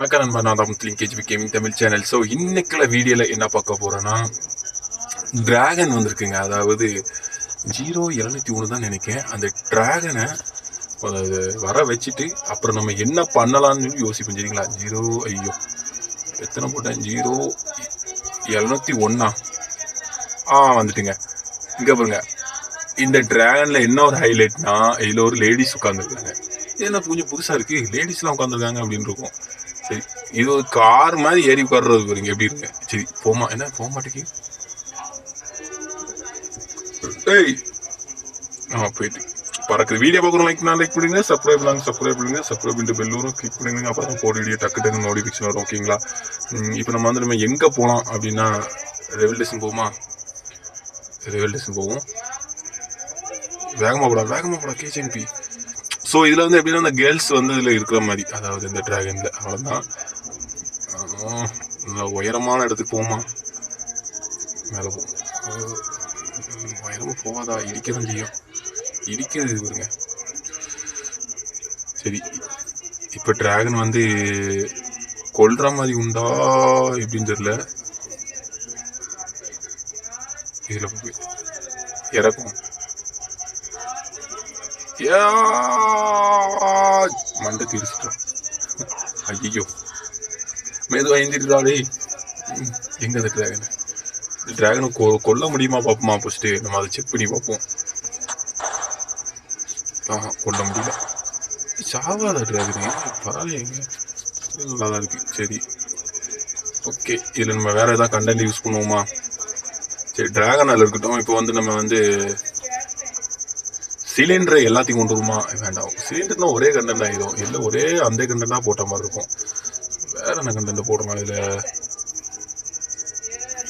வணக்கம் நண்பா நான் தான் KGB gaming Tamil channel so இன்னைக்குள்ள வீடியோவில் என்ன பார்க்க போகிறோன்னா டிராகன் வந்திருக்குங்க. அதாவது ஜீரோ எழுநூத்தி ஒன்று தான் நினைக்கிறேன். அந்த டிராகனை வர வச்சுட்டு அப்புறம் நம்ம என்ன பண்ணலாம்னு சொல்லி யோசிப்போம் சரிங்களா? ஜீரோ ஐயோ. எத்தனை போட்டேன்? ஜீரோ இரநூத்தி ஒன்றா ஆ வந்துட்டுங்க. இங்கே பாருங்க. இந்த டிராகனில் என்ன ஒரு ஹைலைட்னா இதில் ஒரு லேடிஸ் உட்காந்துருக்காங்க இது என்ன கொஞ்சம் புதுசாக இருக்குது லேடிஸ்லாம் உட்காந்துருக்காங்க அப்படின்னு இருக்கும். சரி இது ஒரு கார் மாதிரி ஏறி உட்கார்றது பாருங்க எப்படி இருக்கு. சரி போமா என்ன போக மாட்டேங்கி ஏய் ஆ போயிட்டு. பறக்குது. வீடியோ பார்க்குறோம் லைக் நான் லைக் பண்ணுங்க சப்ஸ்கிரைப் பண்ணாங்க சப்ஸ்கிரைப் பண்ணுங்க. சப்ஸ்கிரைப் பண்ணிட்டு பெல்லூரும் கிளிக் பண்ணுங்க. அப்போ தான் போட வீடியோ டக்கு டக்கு நோட்டிஃபிகேஷன் வரும் ஓகேங்களா இப்போ நம்ம வந்து நம்ம எங்கே போகலாம் அப்படின்னா ரெவல் டேஷன் போகுமா ரெவல் டேஷன் போவோம். வேகமாக போடா வேகமாக போடா கேஜிஎன்பி ஸோ இதில் வந்து எப்படின்னா அந்த கேர்ள்ஸ் வந்து இதில் இருக்கிற மாதிரி அதாவது இந்த ட்ராகனில் அவ்வளோதான் ஆஹ், நல்ல உயரமான இடத்துக்கு போமா? மேலே போ. உயரமாக போகாதா? இடிக்க செய்யும். இடிக்கிறது பாருங்க சரி இப்போ ட்ராகன் வந்து கொல்ற மாதிரி உண்டா? எப்படின்னு தெரியல. இதில் இறக்கும். மண்டை தீர்ச்சிட்டோம் ஐயோ மெதுவாக எழுந்திருந்தாலே எங்க அந்த டிராகன் டிராகனை கொ கொல்ல முடியுமா பார்ப்போமா ஃபஸ்ட்டு நம்ம அதை செக் பண்ணி பார்ப்போம் ஆஹா கொல்ல முடியல. சாவாத டிராகன் பரவாயில்லைங்க நல்லா தான் இருக்கு. சரி. ஓகே. இதில் நம்ம வேறு எதாவது கண்டென்ட் யூஸ் பண்ணுவோமா? சரி டிராகன் அதில் இருக்கட்டும். இப்போ வந்து நம்ம வந்து சிலிண்டரை எல்லாத்தையும் கொண்டு வருமா? வேண்டாம். சிலிண்டர்னா ஒரே கண்டென்ட் ஆகிடும் இல்லை ஒரே அந்த கண்டென்ட்டாக போட்ட மாதிரி இருக்கும். வேற என்ன கண்டென்ட் போடணும் இதில்?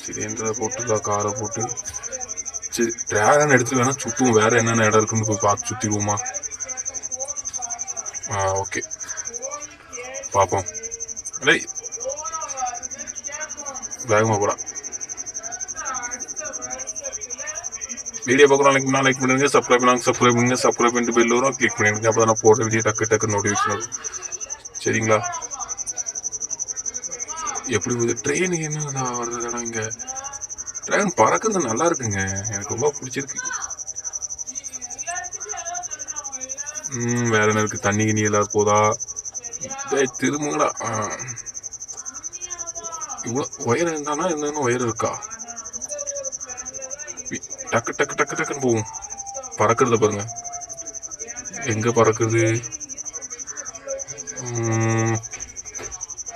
சிலிண்டரை போட்டு காரை போட்டு. சரி ட்ராகன் எடுத்துட்டு வேணா சுற்றுவோம் வேற என்னென்ன இடம் இருக்குன்னு போய் பார்த்து சுற்றிடுவோமா ஆ ஓகே பார்ப்போம். இல்லை வேகமாக போடா. வீடியோ பார்க்குறோம் லைக் பண்ணா லைக் பண்ணுங்க சப்ஸ்கிரைப் பண்ணாங்க சப்ஸ்கிரைப் பண்ணுங்க சப்ஸ்கிரைப் பண்ணிட்டு பெல் வரும் கிளிக் பண்ணிடுங்க அப்போ நான் போடுற வீடியோ டக்கு டக்கு நோட்டிஃபிகேஷன் வரும் சரிங்களா எப்படி போகுது? ட்ரெயின் என்ன வருது இடம் இங்கே? ட்ரெயின் பறக்கிறது நல்லா இருக்குங்க. எனக்கு ரொம்ப பிடிச்சிருக்கு. ம் வேற என்ன இருக்குது தண்ணி கிணி எல்லாம் போதா? திரும்புங்கடா. இவ்வளோ ஒயர் இருந்தானா என்னென்ன ஒயர் இருக்கா? டக்கு டக்கு டக்கு டக்குன்னு போகும். பறக்கிறத பாருங்க. எங்க பறக்குது?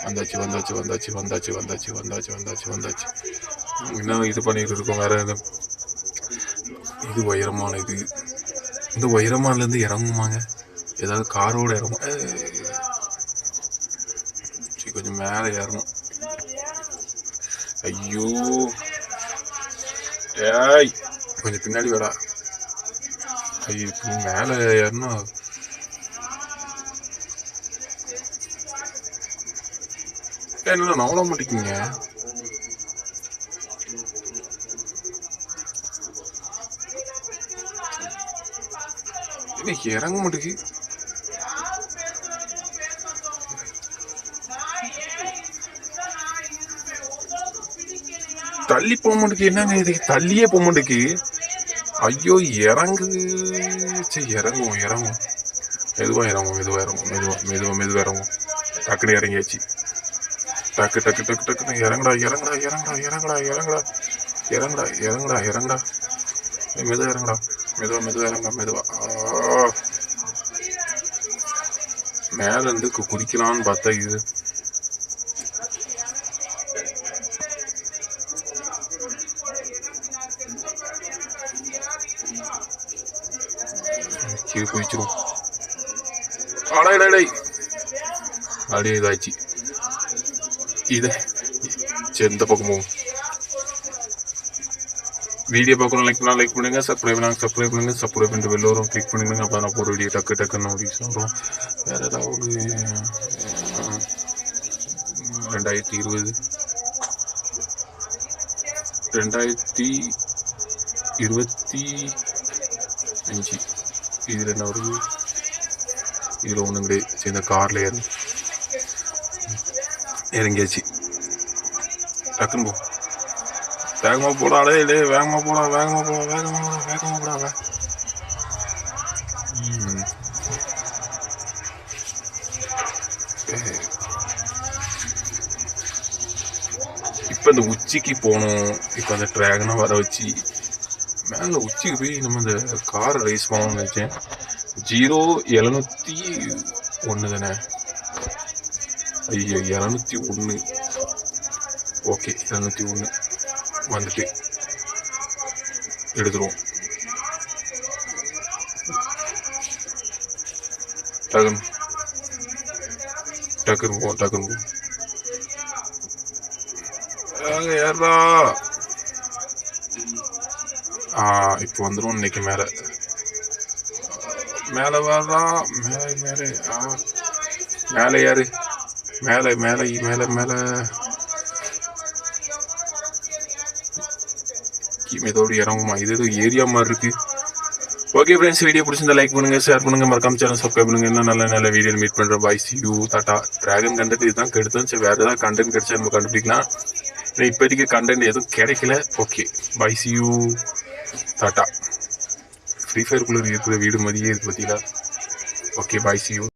வந்தாச்சு வந்தாச்சு வந்தாச்சு வந்தாச்சு வந்தாச்சு வந்தாச்சு வந்தாச்சு வந்தாச்சு. என்ன இது பண்ணிட்டு இருக்கோம்? வேற எதுவும். இது உயரமான இது. இந்த உயரமானலேருந்து இறங்குமாங்க? ஏதாவது காரோட இறங்கும். சரி கொஞ்சம் மேலே ஏறணும். ஐயோ. ஏய் கொஞ்சம் பின்னாடி வரா. ஐயோ இப்படி மேலே ஏறணும் என்ன நவள மாட்டேங்க இன்னைக்கு இறங்க மாட்டேங்குது? தள்ளி போக மாட்டேங்குது. என்னங்க இது? தள்ளியே போக மாட்டேங்குது. ஐயோ இறங்கு சரி இறங்கும் இறங்கும் மெதுவா இறங்கும் மெதுவாக இறங்கும் மெதுவாக மெதுவாக மெதுவாக இறங்கும் டக்குனு இறங்கியாச்சு. டக்கு டக்கு டக்கு டக்குன்னு இறங்குடா இறங்குடா இறங்கடா இறங்குடா இறங்குடா. இறங்கடா இறங்குடா இறங்கடா. மெதுவாக இறங்கடா. இறங்குடா மெதுவாக இறங்கடா மெதுவாக மெதுவா. ஆ. கு- பார்த்தா இது கீழே குதிச்சிரும் அடை அடை அப்படியே இதாச்சு இது சரி இந்த பக்கம் போகும் வீடியோ பார்க்கணும் லைக் பண்ணா லைக் பண்ணுங்க சப்ஸ்கிரைப் பண்ணாங்க சப்ஸ்கிரைப் பண்ணுங்க சப்ஸ்கிரைப் பண்ணிட்டு வெளில வரும் கிளிக் பண்ணுங்க அப்போ நான் போகிற வீடியோ டக்கு டக்குன்னு நோட்டிஃபிகேஷன் வரும் வேற ஏதாவது ரெண்டாயிரத்தி இருபது ரெண்டாயிரத்தி இருபத்தி அஞ்சு இதில் என்ன வருது இதில் ஒன்றும் கிடையாது. சரி இந்த காரில் ஏறி இறங்கியாச்சு. டக்குன்னு போ. வேகமாக போடா டே டே வேகமாக போடா வேகமாக போடா வேகமாக போடா வேகமாக போடா வே. இந்த உச்சிக்கு போகணும். இப்போ அந்த ட்ராகனை வர வச்சு மேலே உச்சிக்கு போய் நம்ம இந்த கார் ரைஸ் பண்ணணும்னு நினச்சேன். ஜீரோ எழுநூற்றி ஒன்று தானே? ஐயோ இரநூத்தி ஒன்று ஓகே இரநூத்தி ஒன்று வந்துட்டு. எடுத்துருவோம். டகன் டக்குன்னு போ டக்குன்னு போ. ஏறா இப்போ வந்துடும் இன்னைக்கு மேலே. மேலே வர்றா மேலே மேலே ஆ. மேலே யார் மேலே மேலே மேலே மேலே. இதோடு இறங்குமா? இது ஏதோ ஏரியா மாதிரி இருக்கு. ஓகே ஃப்ரெண்ட்ஸ் வீடியோ பிடிச்சிருந்தா லைக் பண்ணுங்க ஷேர் பண்ணுங்க. மறக்காம சேனல் சப்ஸ்கிரைப் பண்ணுங்க. இன்னும் நல்ல நல்ல வீடியோ மீட் பண்ணுற bye see you tata dragon content இதுதான் கெடுத்தோம் சரி வேறு ஏதாவது கண்டென்ட் கிடைச்சா நம்ம கண்டுபிடிக்கலாம். இப்போதைக்கு கண்டென்ட் எதுவும் கிடைக்கல. Okay bye see you tata. Free ஃபயருக்குள்ளே இருக்கிற வீடு மாதிரியே இருக்கு பார்த்தீங்களா ஓகே பாய் சி யூ